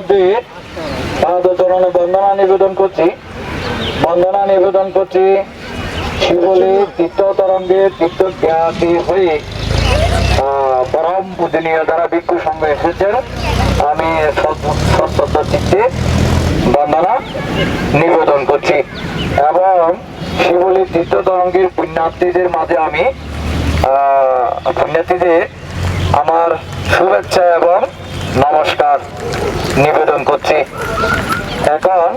সৈন্য সমুদ্রে পাদচরণে বন্দনা নিবেদন করছি। বন্দনা নিবেদন করছি শিবলি তীর্থ তরঙ্গে তীর্থ জ্ঞাতি হয়ে পরম পূজনীয় দ্বারা ভিক্ষু সঙ্গে এসেছেন আমি চিত্তে বন্দনা নিবেদন করছি। এবং শিবলী তীর্থ তরঙ্গের পুণ্যার্থীদের মাঝে আমি আহ, পুণ্যার্থীদের আমার শুভেচ্ছা এবং নমস্কার, নিবেদন করছি। এখন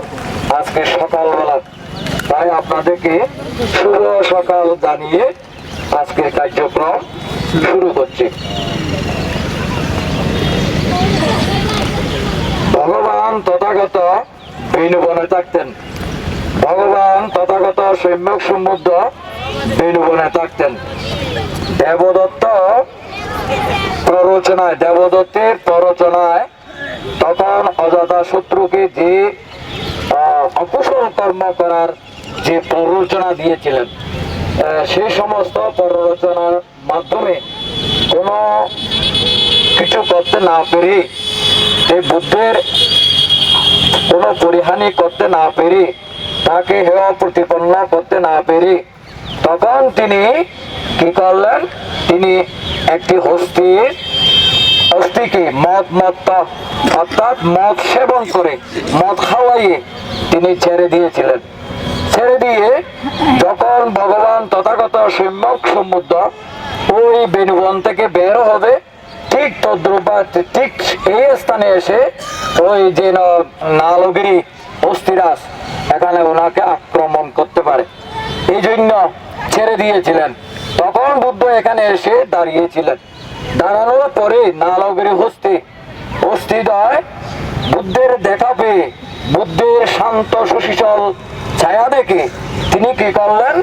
আজকে সকালবেলা, তাই আপনাদেরকে শুভ সকাল জানিয়ে আজকের কার্যক্রম শুরু করছি। ভগবান তথাগত বেণুবনে থাকতেন। ভগবান তথাগত সম্যক সমুদ্র বেণুবনে থাকতেন। দেবদত্ত প্ররোচনায় দেবদত্তের প্ররোচনায় তখন অজাতা শত্রুকে যে অকুশল কর্ম করার যে প্ররোচনা দিয়েছিলেন সেই সমস্ত প্ররোচনার মাধ্যমে কোনো কিছু করতে না পেরে এই বুদ্ধের কোনো পরিহানি করতে না পেরে, তাকে হেয় প্রতিপন্ন করতে না পেরে, তখন তিনি কি করলেন তিনি একটি হস্তির হস্তিকে মদ মত্তা অর্থাৎ মদ সেবন করে, মদ খাওয়াইয়ে তিনি ছেড়ে দিয়েছিলেন। ছেড়ে দিয়ে যখন ভগবান তথাগত সম্যক সমুদ্র, ওই বেণুবন থেকে বের হবে, ঠিক তদ্রুপা, ঠিক এই স্থানে এসে ওই যে নালগিরি অস্থিরাস এখানে ওনাকে আক্রমণ করতে পারে। এই জন্য ছেড়ে দিয়েছিলেন। তখন বুদ্ধ এখানে এসে দাঁড়িয়েছিলেন। দাঁড়ানোর পরে নালগিরি হস্তি অস্থিদয় বুদ্ধের দেখা পেয়ে। বুদ্ধের শান্ত সুশীতল ছায়া দেখে তিনি কি করলেন?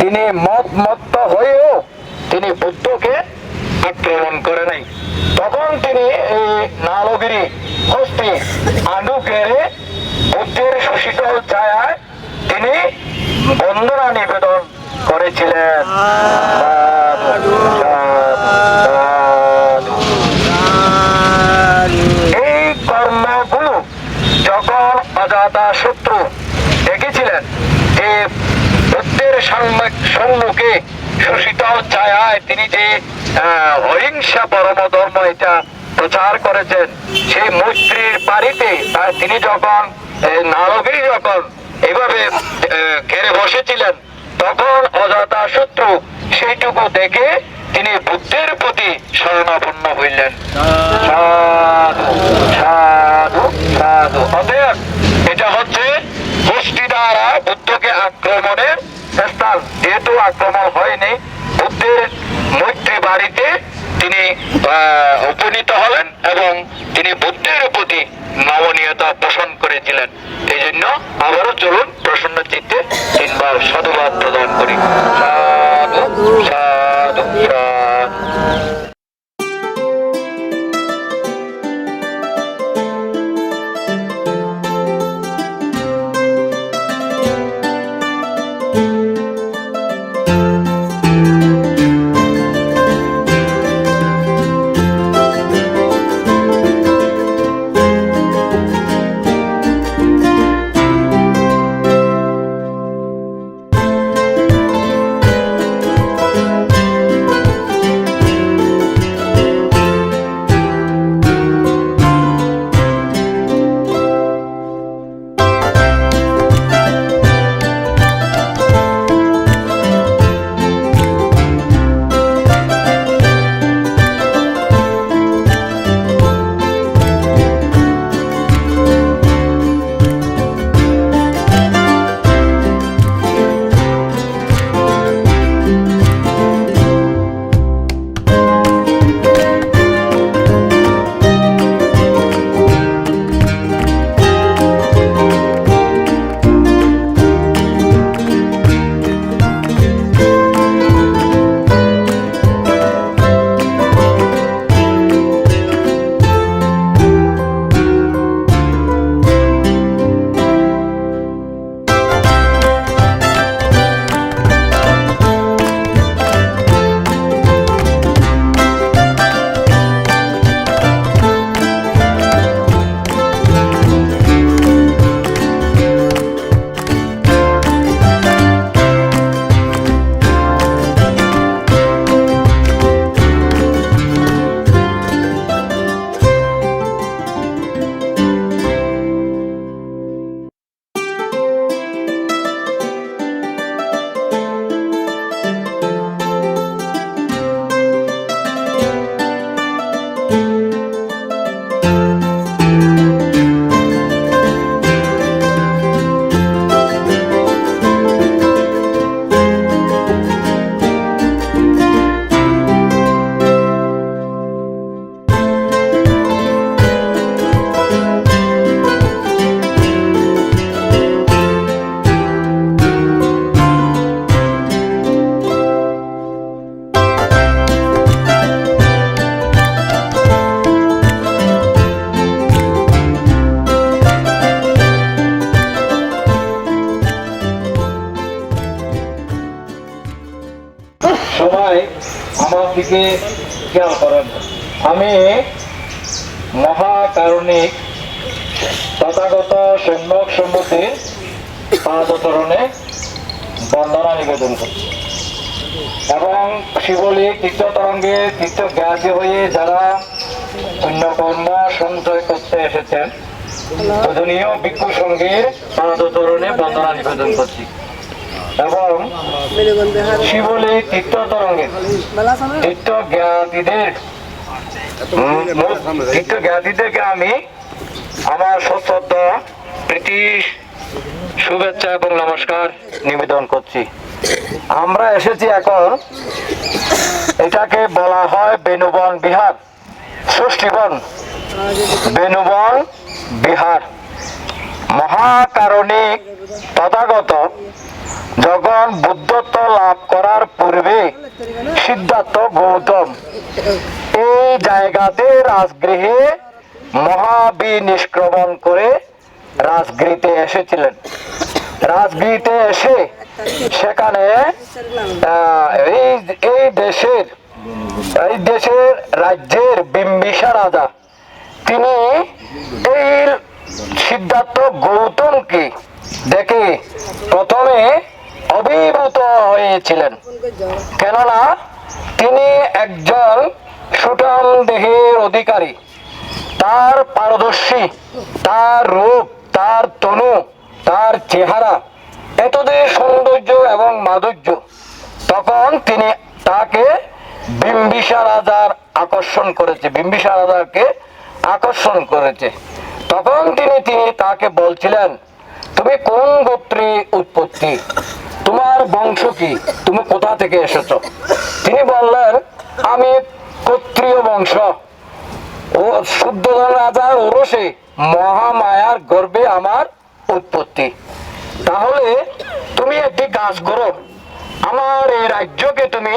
তিনি মত মত্ত হয়েও তিনি বুদ্ধকে আক্রমণ করে নাই। তখন তিনি এই নালগিরি হস্তি আডু গেড়ে বুদ্ধের সুশীতল ছায়ায় তিনি বন্দনা নিবেদন করেছিলেন। এই কর্মগুলো যখন অজাতা শত্রু দেখেছিলেন, যে বুদ্ধের সম্মুখে সুশীতল ছায়ায় তিনি যে অহিংসা পরম ধর্ম এটা প্রচার করেছেন, সেই মৈত্রীর বাড়িতে তিনি যখন নারগিরি যখন এভাবে ঘেরে বসেছিলেন তখন অজাতা শত্রু সেইটুকু দেখে তিনি বুদ্ধের প্রতি শরণাপন্ন হইলেন। সাধু সাধু সাধু দিকে খেয়াল করেন? আমি মহাকারণিক তথাগত সম্যক সম্মতি পাদচরণে বন্দনা নিবেদন করছি। এবং শিবলিক তীর্থতরঙ্গে তীর্থ জ্ঞাতি হয়ে যারা পুণ্যকর্ম সঞ্চয় করতে এসেছেন পূজনীয় ভিক্ষু সঙ্গীর পাদচরণে বন্দনা নিবেদন করছি। এবং শিবলিক তীর্থতরঙ্গে তীর্থ জ্ঞাতিদের তীর্থ জ্ঞাতিদেরকে আমি আমার সশ্রদ্ধ প্রীতি শুভেচ্ছা এবং নমস্কার নিবেদন করছি। আমরা এসেছি এখন, এটাকে বলা হয় বেনুবন বিহার, ষষ্ঠীবন বেনুবন বিহার। মহাকারণিক তথাগত যখন বুদ্ধত্ব লাভ করার পূর্বে সিদ্ধার্থ গৌতম এই জায়গাতে রাজগৃহে মহাবিনিষ্ক্রমণ করে রাজগৃহতে এসেছিলেন। রাজগৃহতে এসে সেখানে এই দেশের এই দেশের রাজ্যের বিম্বিসা রাজা, তিনি এই সিদ্ধার্থ গৌতমকে দেখে প্রথমে অভিভূত হয়েছিলেন। কেননা, তিনি একজন সুঠাম দেহের অধিকারী। তার পারদর্শী, তার রূপ, তার তনু, তার চেহারা এতদের সৌন্দর্য এবং মাধুর্য। তখন তিনি তাকে বিম্বিসা রাজার আকর্ষণ করেছে, বিম্বিসা রাজাকে আকর্ষণ করেছে। তখন তিনি তিনি তাকে বলছিলেন, তুমি কোন গোত্রে উৎপত্তি? তোমার বংশ কি? তুমি কোথা থেকে এসেছ? তিনি বললেন, আমি ক্ষত্রিয় বংশ। ও শুদ্ধধন রাজার ওরসে মহামায়ার গর্বে আমার উৎপত্তি। তাহলে তুমি একটি কাজ করো। আমার এই রাজ্যকে তুমি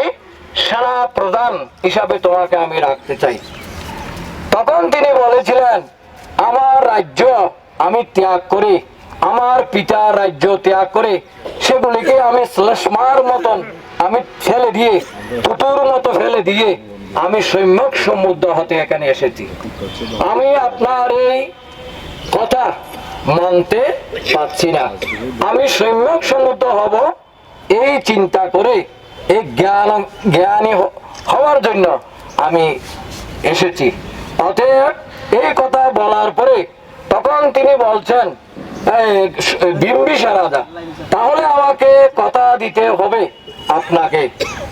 সেনা প্রধান হিসাবে তোমাকে আমি রাখতে চাই। তখন তিনি বলেছিলেন, আমার রাজ্য আমি ত্যাগ করি। আমার পিতার রাজ্য ত্যাগ করে সেগুলিকে আমি শ্লেষ্মার মতন আমি ফেলে দিয়ে তুতুর মতো ফেলে দিয়ে আমি সম্যক সমুদ্র হতে এখানে এসেছি। আমি আপনার এই কথা মানতে পারছি না। আমি সম্যক সমুদ্র হব এই চিন্তা করে এই জ্ঞান জ্ঞানী হওয়ার জন্য আমি এসেছি। অতএব এই কথা বলার পরে তখন তিনি বলছেন "এই, স- বিম্বিসা রাজা তাহলে আমাকে কথা দিতে হবে আপনাকে।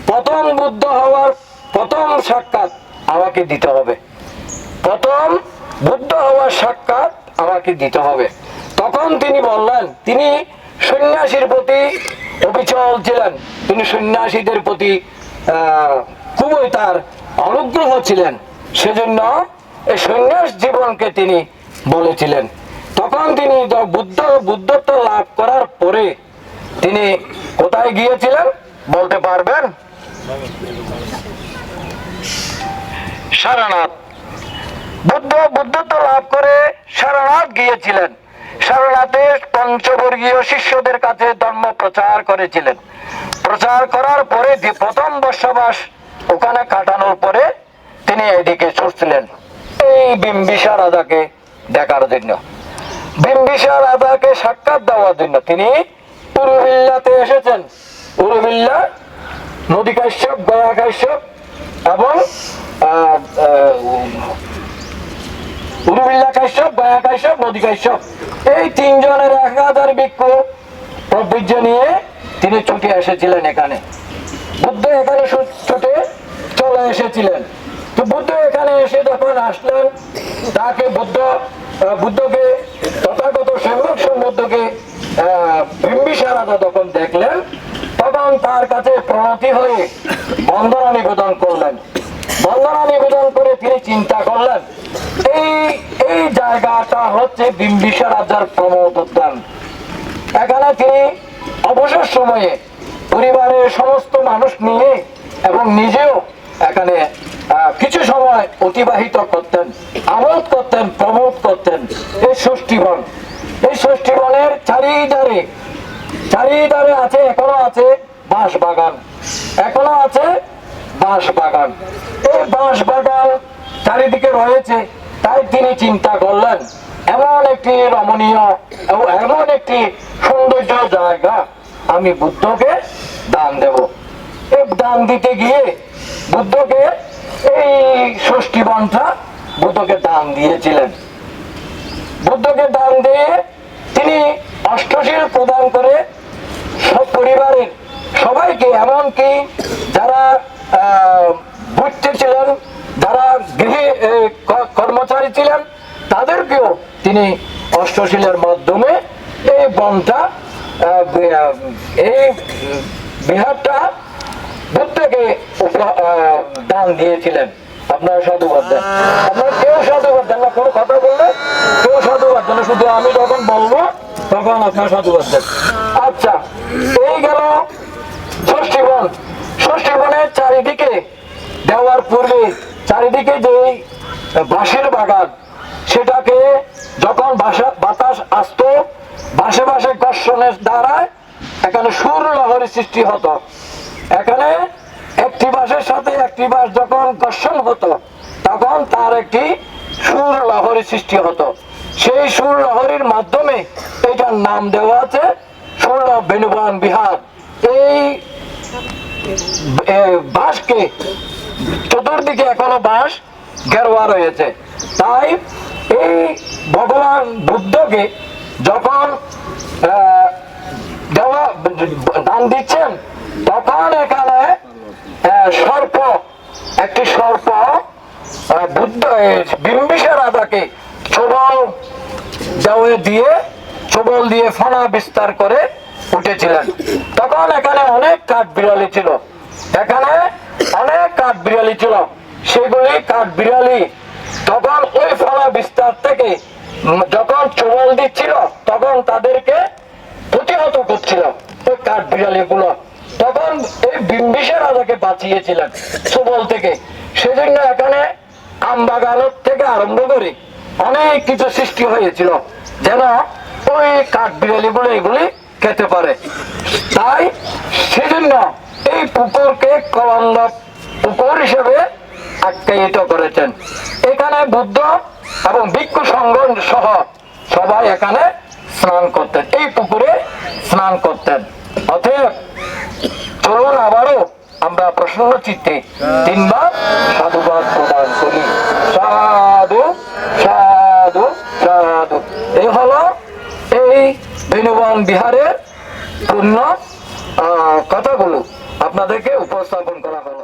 প্রথম বুদ্ধ হওয়ার প্রথম সাক্ষাৎ আমাকে দিতে হবে। প্রথম বুদ্ধ হওয়ার সাক্ষাৎ আমাকে দিতে হবে। তখন তিনি বললেন, তিনি সন্ন্যাসীর প্রতি অবিচল ছিলেন। তিনি সন্ন্যাসীদের প্রতি খুবই তার অনুগ্রহ ছিলেন। সেজন্য এই সন্ন্যাস জীবনকে তিনি বলেছিলেন। তখন তিনি বুদ্ধ, বুদ্ধত্ব লাভ করার পরে তিনি কোথায় গিয়েছিলেন বলতে পারবেন? সারানাথ। বুদ্ধ, বুদ্ধত্ব লাভ করে সারনাথ গিয়েছিলেন। পঞ্চবর্গীয় শিষ্যদের কাছে ধর্ম প্রচার করেছিলেন। প্রচার করার পরে প্রথম বর্ষবাস ওখানে কাটানোর পরে তিনি এদিকে ছুটছিলেন। এই বিম্বিসা রাজাকে দেখার জন্য। বিম্বিসা রাজাকে সাক্ষাৎ দেওয়ার জন্য তিনি উরুবিল্লাতে এসেছেন। নদী কাশ্যপ, গয়া কাশ্যপ এবং কাশ্যপ, গয়া কাশ্যপ, নদী কাশ্যপ। এই তিনজনের প্রবীর্য নিয়ে তিনি ছুটে এসেছিলেন এখানে। বুদ্ধ এখানে ছুটে চলে এসেছিলেন। তো বুদ্ধ এখানে এসে যখন আসলেন, তাকে বুদ্ধ বুদ্ধকে সম্বুদ্ধকে বিম্বিসার যখন দেখলেন তখন তার কাছে প্রণতি হয়ে বন্দনা নিবেদন করলেন। বন্দনা নিবেদন করে তিনি চিন্তা করলেন, এই এই জায়গাটা হচ্ছে বিম্বিসার রাজার প্রমোদ উদ্যান এখানে তিনি অবসর সময়ে পরিবারের সমস্ত মানুষ নিয়ে এবং নিজেও এখানে কিছু সময় অতিবাহিত করতেন, আমোদ করতেন, প্রমোদ করতেন। এই ষষ্ঠীবন এই ষষ্ঠীবনের চারিধারে চারিধারে আছে, এখনও আছে বাঁশ বাগান এখনও আছে বাঁশ বাগান এই বাঁশ বাগান চারিদিকে রয়েছে, তাই তিনি চিন্তা করলেন, এমন একটি রমণীয় এবং এমন একটি সৌন্দর্য জায়গা আমি বুদ্ধকে দান দেব। এই দান দিতে গিয়ে বুদ্ধকে এই ষষ্ঠী বনটা বুদ্ধকে দান দিয়েছিলেন। বুদ্ধকে দান দিয়ে তিনি অষ্টশীল প্রদান করে সব পরিবারের সবাইকে, এমনকি যারা ভুট্টে ছিলেন, যারা গৃহে কর্মচারী ছিলেন, তাদেরকেও তিনি অষ্টশীলের মাধ্যমে এই বনটা এই বিহারটা প্রত্যেকে দান দিয়েছিলেন। আপনারা সাধুবাদ দেন। আপনারা কেউ সাধুবাদ দেন না, কোনো কথা বললে কেউ সাধুবাদ দেন শুধু আমি যখন বলব, তখন আপনারা সাধুবাদ দেন। আচ্ছা এই গেল ষষ্ঠী বন। ষষ্ঠী বনের চারিদিকে, দেওয়ার পূর্বে চারিদিকে যে বাঁশের বাগান, সেটাকে যখন বাতাস আসতো, বাসে বাসে ঘর্ষণের দ্বারায় এখানে সুর লহরী সৃষ্টি হতো। এখানে একটি বাসের সাথে একটি বাস যখন ঘর্ষণ হতো তখন তার একটি সুর লহরী সৃষ্টি হতো। সেই সুর লহরীর মাধ্যমে এটার নাম দেওয়া আছে সুর বেনুবান বিহার। এই এ, বাঁশকে চতুর্দিকে এখনও বাঁশ গেরোয়া রয়েছে। তাই এই ভগবান বুদ্ধকে যখন দেওয়া দান দিচ্ছেন তখন এখানে সর্প, একটি সর্প বুদ্ধ বিম্বিসার রাজাকে সবল দেওয়ে দিয়ে সবল দিয়ে ফনা বিস্তার করে উঠেছিলেন। তখন এখানে অনেক কাঠ বিড়ালি ছিল। এখানে অনেক কাঠ বিড়ালি ছিল। সেগুলি কাঠ বিড়ালি তখন ওই ফনা বিস্তার থেকে যখন চবল দিচ্ছিল, তখন তাদেরকে প্রতিহত করছিল ওই কাঠ বিড়ালি গুলো তখন এই বিম্বিসার রাজাকে বাঁচিয়েছিলেন সুবল থেকে। সেজন্য এখানে আম বাগানের থেকে আরম্ভ করে অনেক কিছু সৃষ্টি হয়েছিল যেন ওই কাঠ বিড়ালি গুলো এগুলি খেতে পারে। তাই সেজন্য এই পুকুরকে কলন্দ পুকুর হিসেবে আখ্যায়িত করেছেন। এখানে বুদ্ধ এবং ভিক্ষু সংঘ সহ সবাই এখানে স্নান করতেন। এই পুকুরে স্নান করতেন। অতএব চলুন আবারও আমরা প্রসন্ন চিত্তে তিনবার সাধুবাদ প্রদান করি। সাধু সাধু সাধু। এই হলো এই বিনোবন বিহারের পূর্ণ কথাগুলো। আপনাদেরকে উপস্থাপন করা হলো।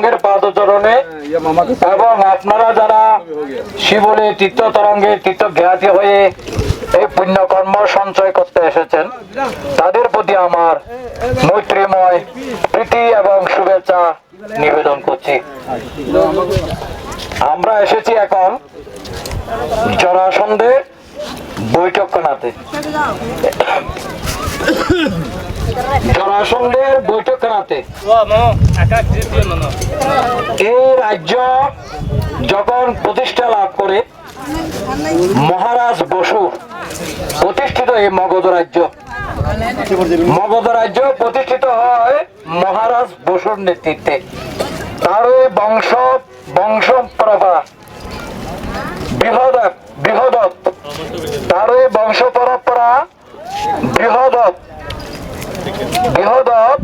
সংঘের পাদচরণে এবং আপনারা যারা শিবলী তীর্থ তরঙ্গে তীর্থ জ্ঞাতি হয়ে এই পুণ্যকর্ম সঞ্চয় করতে এসেছেন, তাদের প্রতি আমার মৈত্রীময় প্রীতি এবং শুভেচ্ছা নিবেদন করছি। আমরা এসেছি এখন জরাসন্ধে বৈঠকখানাতে। জরাসন্ধের বৈঠকখানাতে। এই রাজ্য যখন প্রতিষ্ঠা লাভ করে মহারাজ বসু প্রতিষ্ঠিত এই মগধ রাজ্য। মগধ রাজ্য প্রতিষ্ঠিত হয় মহারাজ বসুর নেতৃত্বে। তার ওই বংশ বংশ প্রভা বৃহদত বৃহদত তার ওই বংশ পরম্পরা বৃহদত বৃহদত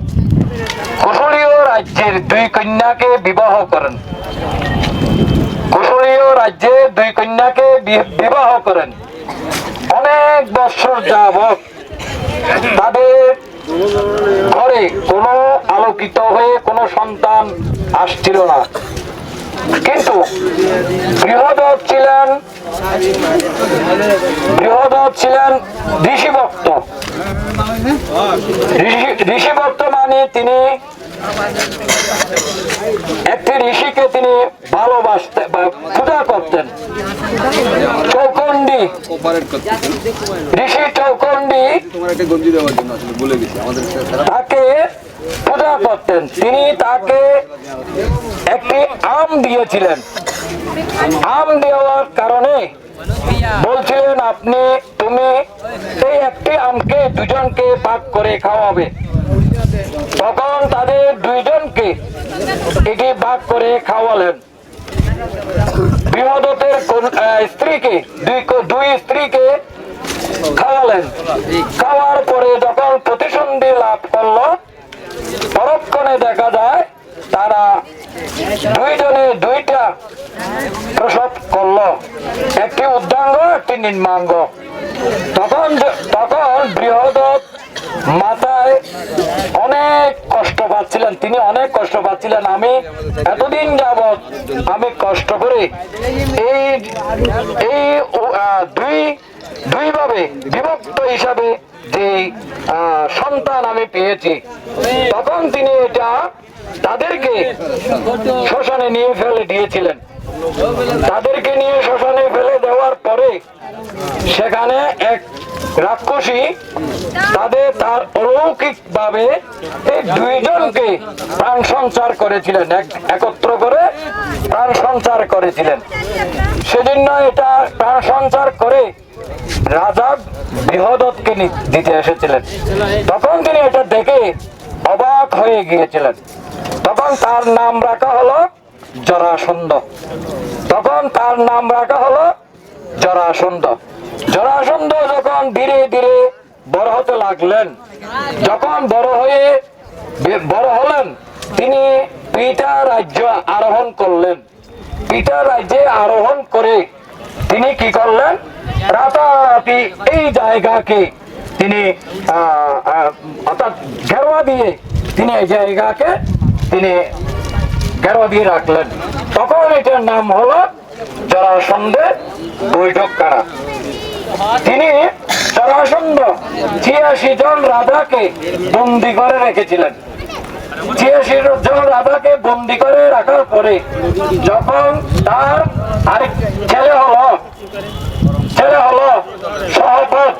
কুশলীয় রাজ্যের দুই কন্যাকে বিবাহ করেন। কুশলীয় রাজ্যে দুই কন্যাকে বিবাহ করেন। অনেক বছর যাবত তাদের ঘরে কোনো আলোকিত হয়ে কোনো সন্তান আসছিল না। কিন্তু বৃহদত ছিলেন বৃহদত ছিলেন ঋষি ভক্ত ঋষি- ঋষি ভক্ত মানে তিনি একটি ঋষিকে তিনি ভালোবাসতেন বা পূজা করতেন। চৌকন্ডী। ঋষি চৌকন্ডী তাকে পূজা করতেন তিনি তাকে একটি আম দিয়েছিলেন। আম দেওয়ার কারণে বলছিলেন, আপনি, তুমি এই একটি আমকে দুজনকে ভাগ করে খাওয়াবে। তখন তাদের দুইজনকে এটি ভাগ করে খাওয়ালেন। বিহদতের কোন- স্ত্রীকে, দুই দুই স্ত্রীকে খাওয়ালেন। খাওয়ার পরে যখন প্রতিসন্ধি লাভ করল পরক্ষণে দেখা যায় তারা দুইজনে দুইটা প্রসব করল। একটি উদ্যাঙ্গ, একটি নির্মাঙ্গ তখন তখন বৃহদত মাথায় অনেক কষ্ট পাচ্ছিলেন, তিনি অনেক কষ্ট পাচ্ছিলেন। আমি এতদিন যাবৎ আমি কষ্ট করে এই এই দুই, দুইভাবে বিভক্ত হিসাবে যে সন্তান আমি পেয়েছি, তখন তিনি এটা তাদেরকে শ্মশানে নিয়ে ফেলে দিয়েছিলেন। তাদেরকে নিয়ে শ্মশানে ফেলে দেওয়ার পরে সেখানে এক রাক্ষসী তাদের তার অলৌকিক ভাবে এই দুইজনকে প্রাণ সঞ্চার করেছিলেন, এক- একত্র করে প্রাণ সঞ্চার করেছিলেন। সেজন্য এটা প্রাণ সঞ্চার করে রাজা বৃহদত্তকে দিতে এসেছিলেন। তখন তিনি এটা দেখে অবাক হয়ে গিয়েছিলেন। তখন তার নাম রাখা হলো জরাসন্ধ। তখন তার নাম রাখা হলো জরাসন্ধ। জরাসন্ধ যখন ধীরে ধীরে বড় হতে লাগলেন, যখন বড় হয়ে বড় হলেন, তিনি পিতা রাজ্য আরোহণ করলেন। পিতা রাজ্যে আরোহণ করে তিনি কি করলেন? রাতারাতি এই জায়গাকে তিনি অর্থাৎ ঘেরোয়া দিয়ে তিনি এই জায়গাকে তিনি ঘেরোয়া দিয়ে রাখলেন। তখন এটার নাম হলো জরাসন্ধের বৈঠক কারা তিনি জরাসন্ধ ছিয়াশি জন রাজাকে বন্দি করে রেখেছিলেন। ছিয়াশি জন রাজাকে বন্দি করে রাখার পরে যখন তার আরেক ছেলে হলো। ছেলে হলো। সহপত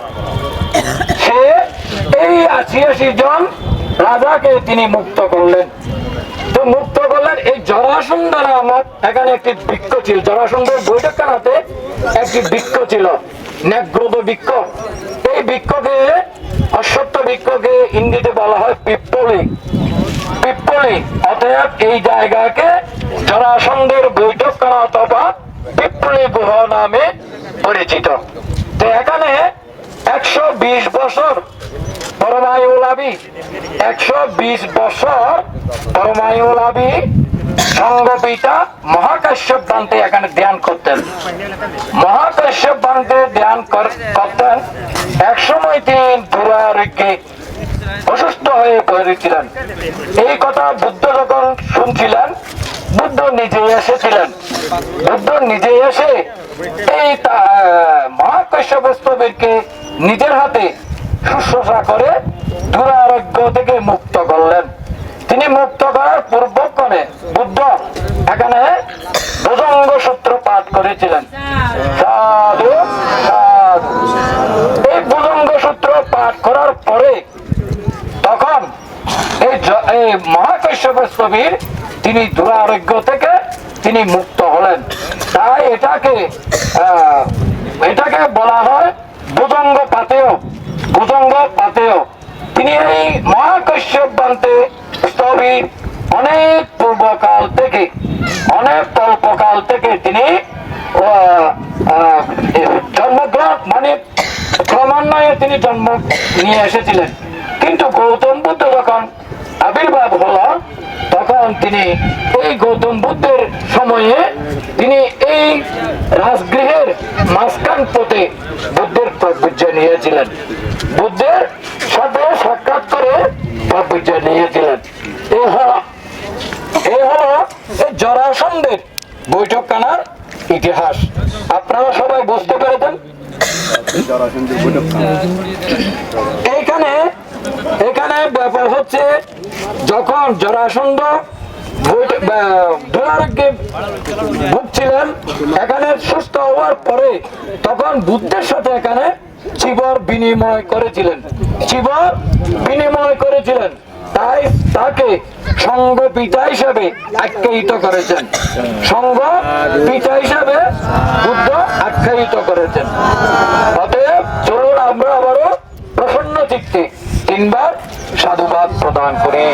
সে এই ছিয়াশি জন রাজাকে তিনি মুক্ত করলেন। তো মুক্ত করলেন এই জরাসন্ধ নামক এখানে একটি বৃক্ষ ছিল। জরাসন্ধের বৈঠকখানাতে একটি বৃক্ষ ছিল। নেগ্রদ বৃক্ষ। এই বৃক্ষকে, অশ্বত্থ বৃক্ষকে ইংরেজিতে বলা হয় পিপ্পলি। পিপ্পলি, অতএব এই জায়গাকে জরাসন্ধের বৈঠকখানা অথবা পিপ্পলি গুহ নামে পরিচিত। তো এখানে একশো বিশ বছর পরমায়ুলাভী একশো বিশ বছর পরমায়ুলাভী সঙ্গপিতা মহাকাশ্যপ বান্তে এখানে ধ্যান করতেন। মহাকাশ্যপ বান্তে ধ্যান কর- করতেন। একসময় তিনি দুরারোগ্যে অসুস্থ হয়ে পড়েছিলেন। এই কথা বুদ্ধ যখন শুনছিলেন বুদ্ধ নিজে এসেছিলেন। বুদ্ধ নিজে এসে এই তা- মহাকাশ্যপ স্তবীরকে নিজের হাতে শুশ্রূষা করে দুরারোগ্য থেকে মুক্ত করলেন। তিনি মুক্ত করার পূর্বক্ষণে বুদ্ধ এখানে ভুজঙ্গ সূত্র পাঠ করেছিলেন। সাধু সাধু। এই ভুজঙ্গ সূত্র পাঠ করার পরে তখন এই এই স্থবির তিনি দুরারোগ্য থেকে তিনি মুক্ত হলেন। তাই এটাকে এটাকে বলা হয় ভুজঙ্গ পাতেও ভুজঙ্গ পাতেও তিনি এই মহাকাশ্যপ বান্তে স্থবির অনেক পূর্বকাল থেকে, অনেক কল্পকাল থেকে তিনি জন্মগ্রহণ মানে ক্রমান্বয়ে তিনি জন্ম নিয়ে এসেছিলেন। কিন্তু গৌতম বুদ্ধ যখন আবির্ভাব হলো, তখন তিনি এই গৌতম বুদ্ধের সময়ে তিনি এই রাজগৃহের মাঝখান পথে বুদ্ধের প্রবীর্য নিয়েছিলেন। বুদ্ধের সাথে সাক্ষাৎ করে প্রবীর্য নিয়েছিলেন। এই হলো এই হলো এই জরাসন্ধের বৈঠকখানার ইতিহাস। আপনারা সবাই বুঝতে পেরেছেন? এইখানে এখানে ব্যাপার হচ্ছে, যখন জরাসন্ধ এখানে সুস্থ হওয়ার পরে তখন সাথে এখানে বিনিময় করেছিলেন। চিবর বিনিময় করেছিলেন। তাই তাকে সঙ্গ পিতা হিসাবে আখ্যায়িত করেছেন। সঙ্গ পিতা হিসাবে বুদ্ধ আখ্যায়িত করেছেন। অতএব চলুন আমরা আবারও প্রসন্ন চিত্তে তিনবার সাধুবাদ প্রদান করি।